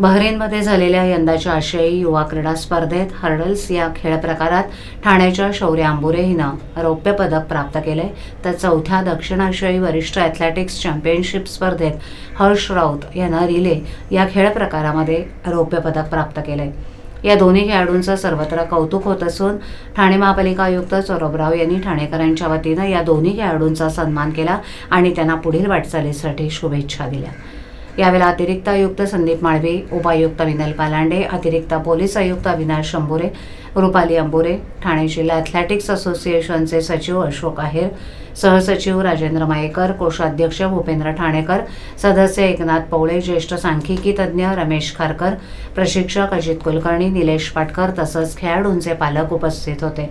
बहरीनमध्ये झालेल्या यंदाच्या आशियाई युवा क्रीडा स्पर्धेत हर्डल्स या खेळ प्रकारात ठाण्याच्या शौर्य आंबुरे हिनं रौप्य पदक प्राप्त केले तर चौथ्या दक्षिण आशियाई वरिष्ठ ॲथलेटिक्स चॅम्पियनशिप स्पर्धेत हर्ष राऊत यानं रिले या खेळ प्रकारामध्ये रौप्य पदक प्राप्त केले या दोन्ही खेळाडूंचं सर्वत्र कौतुक होत असून ठाणे महापालिका आयुक्त सौरभराव यांनी ठाणेकरांच्या वतीनं या दोन्ही खेळाडूंचा सन्मान केला आणि त्यांना पुढील वाटचालीसाठी शुभेच्छा दिल्या. यावेळेला अतिरिक्त आयुक्त संदीप माळवे उपायुक्त विनल पालांडे अतिरिक्त पोलीस आयुक्त अविनाश शंभोरे रुपाली अंबुरे ठाणे जिल्हा ॲथलेटिक्स असोसिएशनचे सचिव अशोक आहेर सहसचिव राजेंद्र मायेकर कोषाध्यक्ष भूपेंद्र ठाणेकर सदस्य एकनाथ पवळे ज्येष्ठ सांख्यिकी तज्ज्ञ रमेश खारकर प्रशिक्षक अजित कुलकर्णी निलेश पाटकर तसंच खेळाडूंचे पालक उपस्थित होते.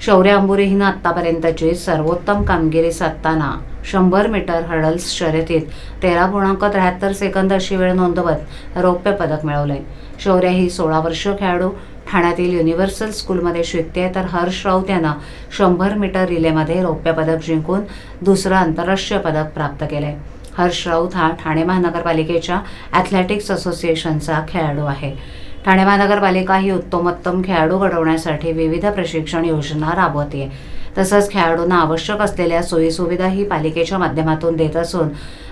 शौर्य अंबुरे हिनं आत्तापर्यंतची सर्वोत्तम कामगिरी साधताना शंभर मीटर हर्डल्स शर्यतीत तेरा पूर्णांक त्र्याहत्तर सेकंद अशी वेळ नोंदवत रौप्य पदक मिळवलंय. शौर्य ही सोळा वर्ष खेळाडू ठाण्यातील युनिव्हर्सल स्कूलमध्ये शिकते तर हर्ष राऊत यानं शंभर मीटर रिलेमध्ये रौप्य पदक जिंकून दुसरं आंतरराष्ट्रीय पदक प्राप्त केलंय. हर्ष राऊत हा ठाणे महानगरपालिकेच्या ॲथलेटिक्स असोसिएशनचा खेळाडू आहे. ठाणे महानगरपालिका ही उत्तमोत्तम खेळाडू घडवण्यासाठी विविध प्रशिक्षण योजना राबवते तसंच खेळाडूंना आवश्यक असलेल्या सोयीसुविधा ही पालिकेच्या माध्यमातून देत असून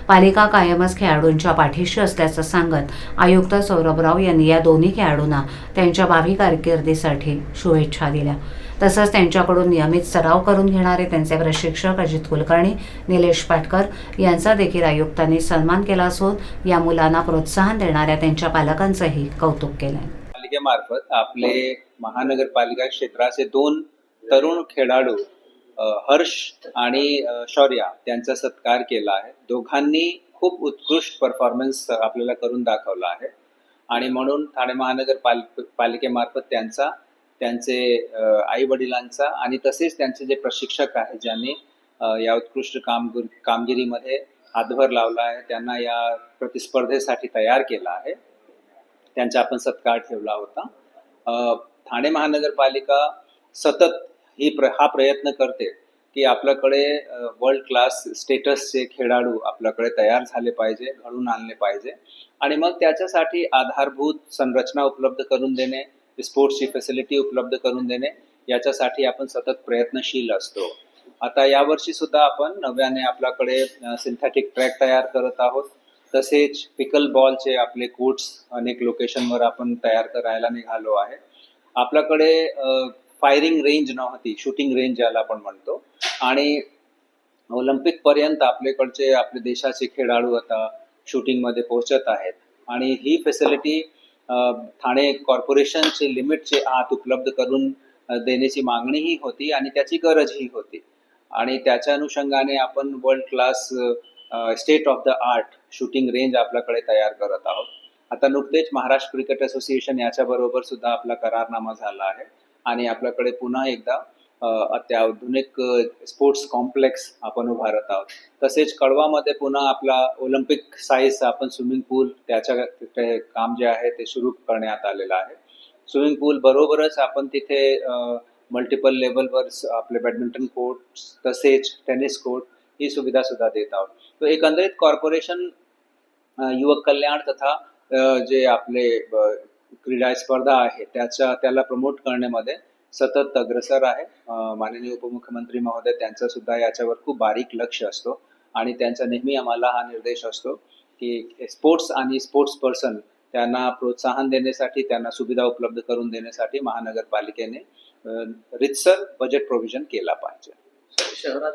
पालिका कायमच खेळाडूंच्या पाठीशी असल्याचं सांगत आयुक्त सौरभराव यांनी या दोन्ही खेळाडूंना त्यांच्या भावी कारकिर्दीसाठी शुभेच्छा दिल्या. तसंच त्यांच्याकडून नियमित सराव करून घेणारे त्यांचे प्रशिक्षक अजित कुलकर्णी निलेश पाटकर यांचा देखील आयुक्तांनी सन्मान केला असून या मुलांना प्रोत्साहन देणाऱ्या त्यांच्या पालकांचंही कौतुक केलं पालिकेमार्फत आपले महानगरपालिका क्षेत्राचे दोन तरुण खेळाडू हर्ष आणि शौर्या त्यांचा सत्कार केला आहे. दोघांनी खूप उत्कृष्ट परफॉर्मन्स आपल्याला करून दाखवला आहे. आणि म्हणून ठाणे महानगर पाल पालिकेमार्फत त्यांचा त्यांचे आई वडिलांचा आणि तसेच त्यांचे जे प्रशिक्षक आहे ज्यांनी या उत्कृष्ट कामगिर कामगिरीमध्ये हातभर लावला आहे त्यांना या प्रतिस्पर्धेसाठी तयार केला आहे. त्यांचा आपण सत्कार ठेवला होता. ठाणे महानगरपालिका सतत ही प्र हा प्रयत्न करते की आपल्याकडे वर्ल्ड क्लास स्टेटसचे खेळाडू आपल्याकडे तयार झाले पाहिजे घडून आणले पाहिजे. आणि मग त्याच्यासाठी आधारभूत संरचना उपलब्ध करून देणे स्पोर्ट्सची फॅसिलिटी उपलब्ध करून देणे याच्यासाठी आपण सतत प्रयत्नशील असतो. आता यावर्षी सुद्धा आपण नव्याने आपल्याकडे सिंथेटिक ट्रॅक तयार करत आहोत. तसेच पिकल बॉलचे आपले कोट्स अनेक लोकेशनवर आपण तयार करायला निघालो आहे. आपल्याकडे फायरिंग रेंज नव्हती शूटिंग रेंज ज्याला आपण म्हणतो. आणि ऑलिम्पिक पर्यंत आपल्याकडचे आपले देशाचे खेळाडू आता शूटिंगमध्ये पोहोचत आहेत. आणि ही फॅसिलिटी ठाणे कॉर्पोरेशनचे लिमिटचे आत उपलब्ध करून देण्याची मागणीही होती आणि त्याची गरजही होती. आणि त्याच्या अनुषंगाने आपण world class state of the art shooting range आपल्याकडे तयार करत आहोत. आता नुकतेच महाराष्ट्र क्रिकेट असोसिएशन याच्या बरोबर सुद्धा आपला करारनामा झाला आहे. आणि आपल्याकडे पुन्हा एकदा अत्याधुनिक स्पोर्ट्स कॉम्प्लेक्स आपण उभारत आहोत. तसेच कळवामध्ये पुन्हा आपला ऑलिम्पिक साईज आपण स्विमिंग पूल त्याच्या तिथे काम जे आहे ते सुरू करण्यात आलेलं आहे. स्विमिंग पूल बरोबरच आपण तिथे मल्टिपल लेवलवर आपले बॅडमिंटन कोर्ट तसेच टेनिस कोर्ट ही सुविधा सुद्धा देत आहोत. तो एकंदरीत कॉर्पोरेशन युवक कल्याण तथा जे आपले क्रीडा स्पर्धा आहे त्याच्या त्याला प्रमोट करण्यामध्ये सतत अग्रसर आहे. माननीय उपमुख्यमंत्री महोदय त्यांचा सुद्धा याच्यावर खूप बारीक लक्ष असतो आणि त्यांचा नेहमी आम्हाला हा निर्देश असतो की स्पोर्ट्स आणि स्पोर्ट्स पर्सन त्यांना प्रोत्साहन देण्यासाठी त्यांना सुविधा उपलब्ध करून देण्यासाठी महानगरपालिकेने रितसर बजेट प्रोव्हिजन केला पाहिजे. शहरात